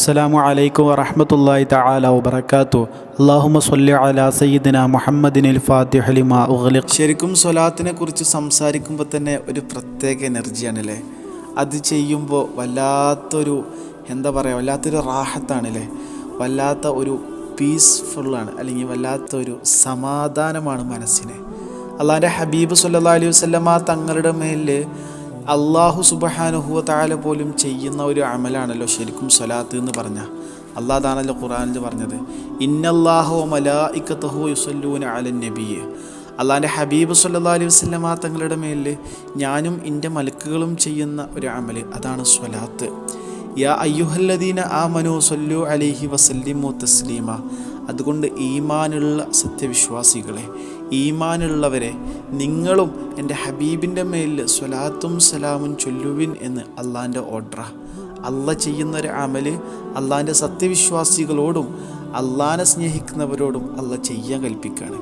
അസ്സലാമു അലൈക്കും വറഹ്മത്തുള്ളാഹി തആല വബറകാതുഹു. അല്ലാഹുമ്മ സ്വല്ലി അലാ സയ്യിദിന മുഹമ്മദിനിൽ ഫാത്തിഹ ലിമാ ഉഗ്ലിഖ്. ശരിക്കും സ്വലാത്തിനെ കുറിച്ച് സംസാരിക്കുമ്പോൾ തന്നെ ഒരു പ്രത്യേക എനർജിയാണല്ലേ? അത് ചെയ്യുമ്പോൾ വല്ലാത്തൊരു എന്താ പറയുക വല്ലാത്തൊരു റാഹത്താണല്ലേ? വല്ലാത്ത ഒരു പീസ്ഫുള്ളാണ് അല്ലെങ്കിൽ വല്ലാത്തൊരു സമാധാനമാണ് മനസ്സിന്. അള്ളാഹിന്റെ ഹബീബ് സല്ലാ അലൈഹി വസല്ലമ തങ്ങളുടെ മേലിൽ അള്ളാഹു സുബഹാനുഹുവ താല പോലും ചെയ്യുന്ന ഒരു അമലാണല്ലോ ശരിക്കും സ്വലാത്ത് എന്ന് പറഞ്ഞ. അള്ളാഹ് ഖുറാനിൽ പറഞ്ഞത്? ഇന്നല്ലാഹു മലായിക്കത്തഹു യുസല്ലൂന അലൻ നബിയെ. അള്ളാഹിന്റെ ഹബീബ് സല്ലാ അലൈഹി വസ്ലമ തങ്ങളുടെ മേലിൽ ഞാനും എന്റെ മലക്കുകളും ചെയ്യുന്ന ഒരു അമൽ അതാണ് സ്വലാത്ത്. യാ അയ്യുഹല്ലദീന ആ മനു സല്ലു അലിഹി വസല്ലിമു തസ്ലീമ. അതുകൊണ്ട് ഈമാനുള്ള സത്യവിശ്വാസികളെ ഈമാനുള്ളവരെ നിങ്ങളും എന്റെ ഹബീബിന്റെ മേലിൽ സ്വലാത്തും സലാമും ചൊല്ലുവിൻ എന്ന് അള്ളാന്റെ ഓർഡറ. അല്ല ചെയ്യുന്നൊരു അമൽ അള്ളാന്റെ സത്യവിശ്വാസികളോടും അള്ളാനെ സ്നേഹിക്കുന്നവരോടും അല്ല ചെയ്യാൻ കൽപ്പിക്കുകയാണ്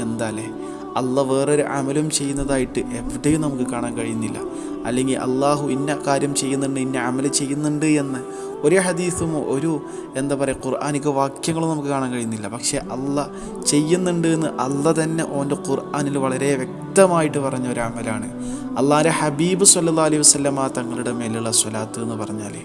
എന്താലേ? അല്ല വേറൊരു അമലും ചെയ്യുന്നതായിട്ട് എവിടെയും നമുക്ക് കാണാൻ കഴിയുന്നില്ല. അല്ലെങ്കിൽ അള്ളാഹു ഇന്ന കാര്യം ചെയ്യുന്നുണ്ട് ഇന്ന അമൽ ചെയ്യുന്നുണ്ട് എന്ന് ഒരു ഹദീസും ഒരു എന്താ പറയുക ഖുർആാനിക വാക്യങ്ങളും നമുക്ക് കാണാൻ കഴിയുന്നില്ല. പക്ഷേ അല്ല ചെയ്യുന്നുണ്ട് എന്ന് അല്ല തന്നെ ഓന്റെ ഖുർആാനിൽ വളരെ വ്യക്തമായിട്ട് പറഞ്ഞ ഒരു അമലാണ്. അള്ളാഹിന്റെ ഹബീബ് സല്ലാ അലൈഹി വസ്ലമ തങ്ങളുടെ മേലുള്ള സ്വലാത്ത് എന്ന് പറഞ്ഞാൽ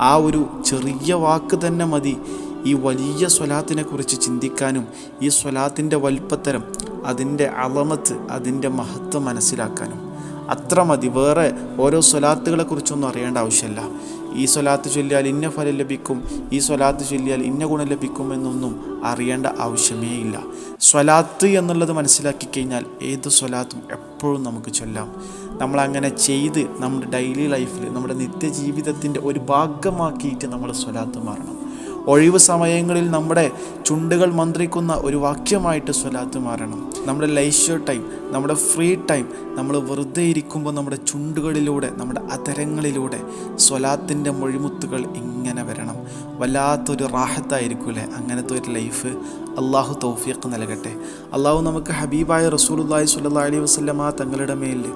ആ ഒരു ചെറിയ വാക്ക് തന്നെ മതി. ഈ വലിയ സ്വലാത്തിനെ കുറിച്ച് ചിന്തിക്കാനും ഈ സ്വലാത്തിന്റെ വൽപ്പത്തരം അതിന്റെ അളമത്ത് അതിന്റെ മഹത്വം മനസ്സിലാക്കാനും. അത്ര മതി. വേറെ ഓരോ സ്വലാത്തുകളെ കുറിച്ചൊന്നും അറിയേണ്ട ആവശ്യമില്ല. ഈ സ്വലാത്ത് ചൊല്ലിയാൽ ഇന്ന ഫലം ലഭിക്കും ഈ സ്വലാത്ത് ചൊല്ലിയാൽ ഇന്ന ഗുണം ലഭിക്കും എന്നൊന്നും അറിയേണ്ട ആവശ്യമേ ഇല്ല. സ്വലാത്ത് എന്നുള്ളത് മനസ്സിലാക്കി കഴിഞ്ഞാൽ ഏത് സ്വലാത്തും എപ്പോഴും നമുക്ക് ചൊല്ലാം. നമ്മൾ അങ്ങനെ ചെയ്ത് നമ്മുടെ ഡെയിലി ലൈഫിൽ നമ്മുടെ നിത്യജീവിതത്തിന്റെ ഒരു ഭാഗമാക്കിയിട്ട് നമ്മൾ സ്വലാത്ത് മാറണം. ഒഴിവ് സമയങ്ങളിൽ നമ്മുടെ ചുണ്ടുകൾ മന്ത്രിക്കുന്ന ഒരു വാക്യമായിട്ട് സ്വലാത്ത് മാറണം. നമ്മുടെ ലൈഷ്യർ ടൈം നമ്മുടെ ഫ്രീ ടൈം നമ്മൾ വെറുതെ ഇരിക്കുമ്പോൾ നമ്മുടെ ചുണ്ടുകളിലൂടെ നമ്മുടെ അതരങ്ങളിലൂടെ സ്വലാത്തിന്റെ മൊഴിമുത്തുകൾ ഇങ്ങനെ വരണം. വല്ലാത്തൊരു റാഹത്തായിരിക്കൂലേ? അങ്ങനത്തെ ഒരു ലൈഫ് അള്ളാഹു തൗഫീഖ് നൽകട്ടെ. അള്ളാഹു നമുക്ക് ഹബീബായ റസൂലുല്ലാഹി സ്വല്ലാ അലൈഹി വസ്ലമ തങ്ങളുടെ മേലിൽ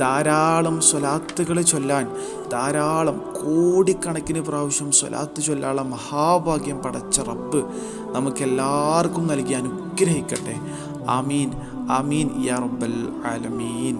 ധാരാളം സ്വലാത്തുകൾ ചൊല്ലാൻ ധാരാളം കോടിക്കണക്കിന് പ്രാവശ്യം സ്വലാത്ത് ചൊല്ലാനുള്ള മഹാഭാഗ്യം പടച്ച റബ്ബ് നമുക്കെല്ലാവർക്കും നൽകി അനുഗ്രഹിക്കട്ടെ. ആമീൻ ആമീൻ യാ റബ്ബൽ ആലമീൻ.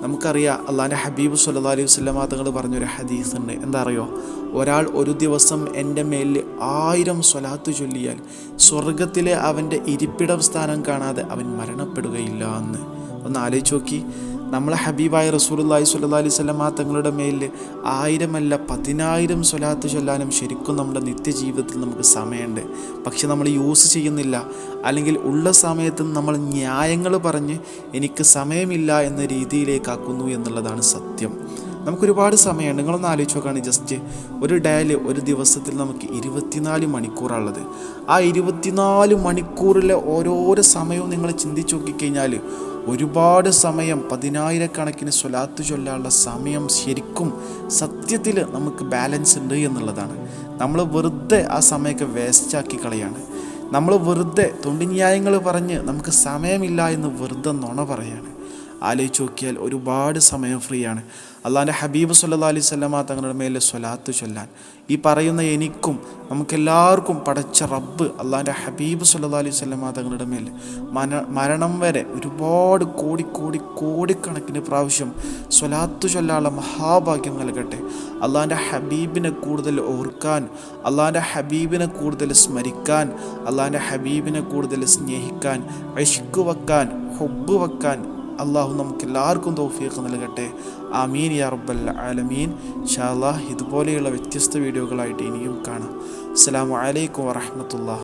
നമുക്കറിയാം അള്ളാന്റെ ഹബീബ് സല്ലാ അലൈഹി വസ്ലമ തങ്ങൾ പറഞ്ഞൊരു ഹദീസ് ഉണ്ട് എന്താ അറിയോ ഒരാൾ ഒരു ദിവസം എന്റെ മേലിൽ ആയിരം സ്വലാത്ത് ചൊല്ലിയാൽ സ്വർഗത്തിലെ അവന്റെ ഇരിപ്പിടം സ്ഥാനം കാണാതെ അവൻ മരണപ്പെടുകയില്ല എന്ന്. ഒന്ന് ആലോചിച്ച് നോക്കി. നമ്മളെ ഹബീബായ റസൂലി സ്വല്ലാ അലൈഹി സ്വലമ തങ്ങളുടെ മേലിൽ ആയിരമല്ല പതിനായിരം സ്വലാത്ത് ചൊല്ലാനും ശരിക്കും നമ്മുടെ നിത്യജീവിതത്തിൽ നമുക്ക് സമയമുണ്ട്. പക്ഷെ നമ്മൾ യൂസ് ചെയ്യുന്നില്ല. അല്ലെങ്കിൽ ഉള്ള സമയത്ത് നമ്മൾ ന്യായങ്ങൾ പറഞ്ഞ് എനിക്ക് സമയമില്ല എന്ന രീതിയിലേക്കാക്കുന്നു എന്നുള്ളതാണ് സത്യം. നമുക്കൊരുപാട് സമയം നിങ്ങളൊന്ന് ആലോചിച്ച് നോക്കുകയാണ് ജസ്റ്റ് ഒരു ഡയൽ ഒരു ദിവസത്തിൽ നമുക്ക് ഇരുപത്തിനാല് മണിക്കൂറാണുള്ളത്. ആ ഇരുപത്തിനാല് മണിക്കൂറിലെ ഓരോരോ സമയവും നിങ്ങൾ ചിന്തിച്ച് നോക്കിക്കഴിഞ്ഞാൽ ഒരുപാട് സമയം പതിനായിരക്കണക്കിന് സ്വലാത്ത് ചൊല്ലാനുള്ള സമയം ശരിക്കും സത്യത്തിൽ നമുക്ക് ബാലൻസ് ഉണ്ട് എന്നുള്ളതാണ്. നമ്മൾ വെറുതെ ആ സമയമൊക്കെ വേസ്റ്റാക്കി കളയാണ്. നമ്മൾ വെറുതെ തൊണ്ടിന്യായങ്ങൾ പറഞ്ഞ് നമുക്ക് സമയമില്ല എന്ന് വെറുതെ നുണ പറയാണ്. ആലോചിച്ച് നോക്കിയാൽ ഒരുപാട് സമയം ഫ്രീ ആണ് അള്ളാഹിന്റെ ഹബീബ് സല്ലാ അലൈഹി സ്വലമ തങ്ങളുടെ മേലെ സ്വലാത്ത് ചൊല്ലാൻ. ഈ പറയുന്ന എനിക്കും നമുക്കെല്ലാവർക്കും പടച്ച റബ്ബ് അള്ളാഹിന്റെ ഹബീബ് സല്ലാ അലൈഹി സ്വലമ തങ്ങളുടെ മേലെ മന മരണം വരെ ഒരുപാട് കോടി കോടി കോടിക്കണക്കിന് പ്രാവശ്യം സ്വലാത്ത് ചൊല്ലാനുള്ള മഹാഭാഗ്യം നൽകട്ടെ. അള്ളാഹിന്റെ ഹബീബിനെ കൂടുതൽ ഓർക്കാൻ അള്ളാഹിന്റെ ഹബീബിനെ കൂടുതൽ സ്മരിക്കാൻ അള്ളാഹിന്റെ ഹബീബിനെ കൂടുതൽ സ്നേഹിക്കാൻ ഇഷ്ക് വെക്കാൻ ഹൊബ് വെക്കാൻ അള്ളാഹു നമുക്ക് എല്ലാവർക്കും തൗഫീഖ് നൽകട്ടെ. ആമീൻ യാ റബ്ബൽ ആലമീൻ. ഷാ അള്ളാഹ് ഇതുപോലെയുള്ള വ്യത്യസ്ത വീഡിയോകളായിട്ട് ഇനിയും കാണാം. അസ്സാം വലൈക്കും വറഹമത്തുള്ള